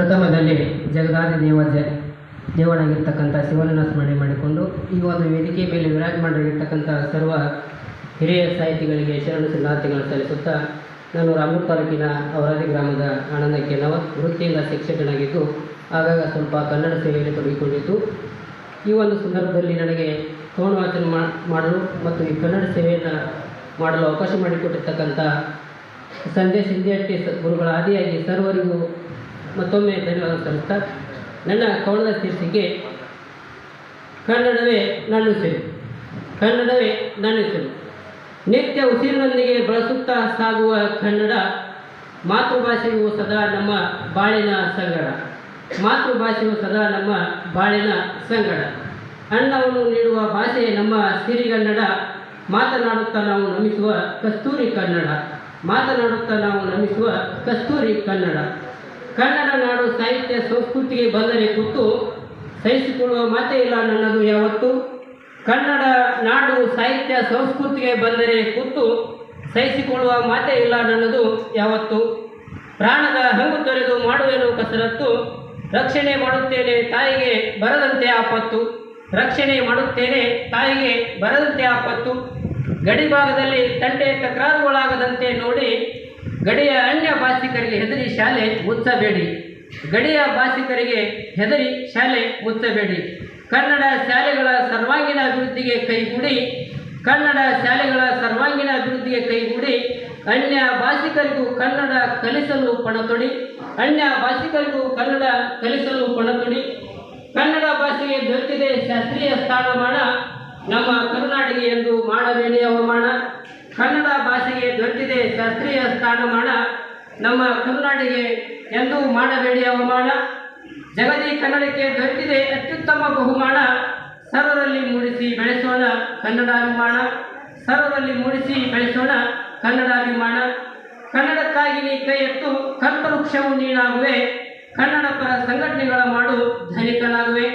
ಪ್ರಥಮದಲ್ಲಿ ಜಗದಾದಿ ದೇವ ಜ ದೇವನಾಗಿರ್ತಕ್ಕಂಥ ಶಿವನನ್ನು ಸ್ಮರಣೆ ಮಾಡಿಕೊಂಡು ಈ ಒಂದು ವೇದಿಕೆ ಮೇಲೆ ವಿರಾಜಮಾನರಾಗಿರ್ತಕ್ಕಂಥ ಸರ್ವ ಹಿರಿಯ ಸಾಹಿತಿಗಳಿಗೆ ಶರಣ ಸಿದ್ಧಾರ್ಥಿಗಳನ್ನು ಸಲ್ಲಿಸುತ್ತಾ ನಾನು ರಾಮೂರು ತಾಲೂಕಿನ ಅವರಾದಿ ಗ್ರಾಮದ ಆನಂದ ನವ ವೃತ್ತಿಯಿಂದ ಶಿಕ್ಷಕನಾಗಿದ್ದು, ಆಗಾಗ ಸ್ವಲ್ಪ ಕನ್ನಡ ಸೇವೆಯಲ್ಲಿ ತೊಡಗಿಕೊಂಡಿದ್ದು. ಈ ಒಂದು ಸಂದರ್ಭದಲ್ಲಿ ನನಗೆ ಕವನ ವಾಚನ ಮಾಡಲು ಮತ್ತು ಈ ಕನ್ನಡ ಸೇವೆಯನ್ನು ಮಾಡಲು ಅವಕಾಶ ಮಾಡಿಕೊಟ್ಟಿರ್ತಕ್ಕಂಥ ಸಂಜೆ ಸ- ಗುರುಗಳ ಆದಿಯಾಗಿ ಸರ್ವರಿಗೂ ಮತ್ತೊಮ್ಮೆ ಧನ್ಯವಾದ ಸಲ್ಲಿಸ್ತಾ, ನನ್ನ ಕವನದ ಶೀರ್ಷಿಕೆ, ಕನ್ನಡವೇ ನನ್ನ ನನ್ನುಸಿರು ಕನ್ನಡವೇ ನನ್ನುಸಿರು ನಿತ್ಯ ಉಸಿರಿನೊಂದಿಗೆ ಬಳಸುತ್ತಾ ಸಾಗುವ ಕನ್ನಡ, ಮಾತೃಭಾಷೆಯು ಸದಾ ನಮ್ಮ ಬಾಳಿನ ಸಂಗಡ. ಮಾತೃಭಾಷೆಯು ಸದಾ ನಮ್ಮ ಬಾಳಿನ ಸಂಗಡ. ಅನ್ನವನ್ನು ನೀಡುವ ಭಾಷೆ ನಮ್ಮ ಸಿರಿಗನ್ನಡ. ಮಾತನಾಡುತ್ತಾ ನಾವು ನಮಿಸುವ ಕಸ್ತೂರಿ ಕನ್ನಡ. ಮಾತನಾಡುತ್ತಾ ನಾವು ನಮಿಸುವ ಕಸ್ತೂರಿ ಕನ್ನಡ. ಕನ್ನಡ ನಾಡು ಸಾಹಿತ್ಯ ಸಂಸ್ಕೃತಿಗೆ ಬಂದರೆ ಕೂತು ಸಹಿಸಿಕೊಳ್ಳುವ ಮಾತೇ ಇಲ್ಲ ನನ್ನದು ಯಾವತ್ತು. ಕನ್ನಡ ನಾಡು ಸಾಹಿತ್ಯ ಸಂಸ್ಕೃತಿಗೆ ಬಂದರೆ ಕೂತು ಸಹಿಸಿಕೊಳ್ಳುವ ಮಾತೇ ಇಲ್ಲ ನನ್ನದು ಯಾವತ್ತು. ಪ್ರಾಣದ ಹಂಗು ತೊರೆದು ಮಾಡುವೆನು ಕಸರತ್ತು. ರಕ್ಷಣೆ ಮಾಡುತ್ತೇನೆ ತಾಯಿಗೆ ಬರದಂತೆ ಆಪತ್ತು ರಕ್ಷಣೆ ಮಾಡುತ್ತೇನೆ ತಾಯಿಗೆ ಬರದಂತೆ ಆಪತ್ತು ಗಡಿಭಾಗದಲ್ಲಿ ತಂಡೆ ತಕರಾರುಗಳಾಗದಂತೆ ನೋಡಿ ಗಡಿಯ ಅನ್ಯ ಭಾಷಿಕರಿಗೆ ಹೆದರಿ ಶಾಲೆ ಮುಚ್ಚಬೇಡಿ. ಗಡಿಯ ಭಾಷಿಕರಿಗೆ ಹೆದರಿ ಶಾಲೆ ಮುಚ್ಚಬೇಡಿ. ಕನ್ನಡ ಶಾಲೆಗಳ ಸರ್ವಾಂಗೀಣ ಅಭಿವೃದ್ಧಿಗೆ ಕೈಗೂಡಿ, ಕನ್ನಡ ಶಾಲೆಗಳ ಸರ್ವಾಂಗೀಣ ಅಭಿವೃದ್ಧಿಗೆ ಕೈಗೂಡಿ, ಅನ್ಯ ಭಾಷಿಕರಿಗೂ ಕನ್ನಡ ಕಲಿಸಲು ಪಣತೊಡಿ, ಅನ್ಯ ಭಾಷಿಕರಿಗೂ ಕನ್ನಡ ಕಲಿಸಲು ಪಣತೊಡಿ, ಕನ್ನಡ ಭಾಷೆಗೆ ದೊರೆತಿದೆ ಶಾಸ್ತ್ರೀಯ ಸ್ಥಾನಮಾನ ನಮ್ಮ ಕರುನಾಡಿಗೆ ಎಂದು ಮಾಡಬೇಡಿ ಅವಮಾನ. ಭಾಷೆಗೆ ಶಾಸ್ತ್ರೀಯ ಸ್ಥಾನಮಾನ ನಮ್ಮ ಕರುನಾಡಿಗೆ ಎಂದು ಮಾಡಬೇಡಿ ಅವಮಾನ. ಜಗದಿ ಕನ್ನಡಕ್ಕೆ ದೊರೆತಿದೆ ಅತ್ಯುತ್ತಮ ಬಹುಮಾನ. ಸರ್ವರಲ್ಲಿ ಮೂಡಿಸಿ ಬೆಳೆಸೋಣ ಕನ್ನಡಾಭಿಮಾನ. ಸರ್ವರಲ್ಲಿ ಮೂಡಿಸಿ ಬೆಳೆಸೋಣ ಕನ್ನಡಾಭಿಮಾನ. ಕನ್ನಡಕ್ಕಾಗಿ ನೀ ಕೈ ಎತ್ತು, ಕಲ್ಪವೃಕ್ಷವು ನೀನಾಗುವೆ. ಕನ್ನಡ ಪರ ಸಂಘಟನೆಗಳ ಮಾಡು ಧನಿಕನಾಗುವೆ.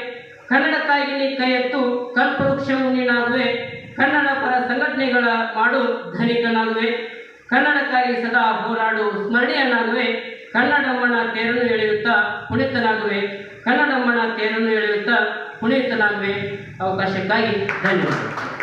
ಕನ್ನಡಕ್ಕಾಗಿ ನೀ ಕೈ ಎತ್ತು, ಕಲ್ಪವೃಕ್ಷವು ನೀನಾಗುವೆ. ಕನ್ನಡ ಪರ ಸಂಘಟನೆಗಳ ಮಾಡು ಧನಿಕನಾಗುವೆ. ಕನ್ನಡಕ್ಕಾಗಿ ಸದಾ ಹೋರಾಡು. ಸ್ಮರಣೀಯನಾಗುವೆ ಕನ್ನಡಮ್ಮನ ತೇರನ್ನು ಎಳೆಯುತ್ತಾ ಪುನೀತನಾಗುವೆ. ಕನ್ನಡಮ್ಮನ ತೇರನ್ನು ಎಳೆಯುತ್ತಾ ಪುನೀತನಾಗುವೆ. ಅವಕಾಶಕ್ಕಾಗಿ ಧನ್ಯವಾದಗಳು.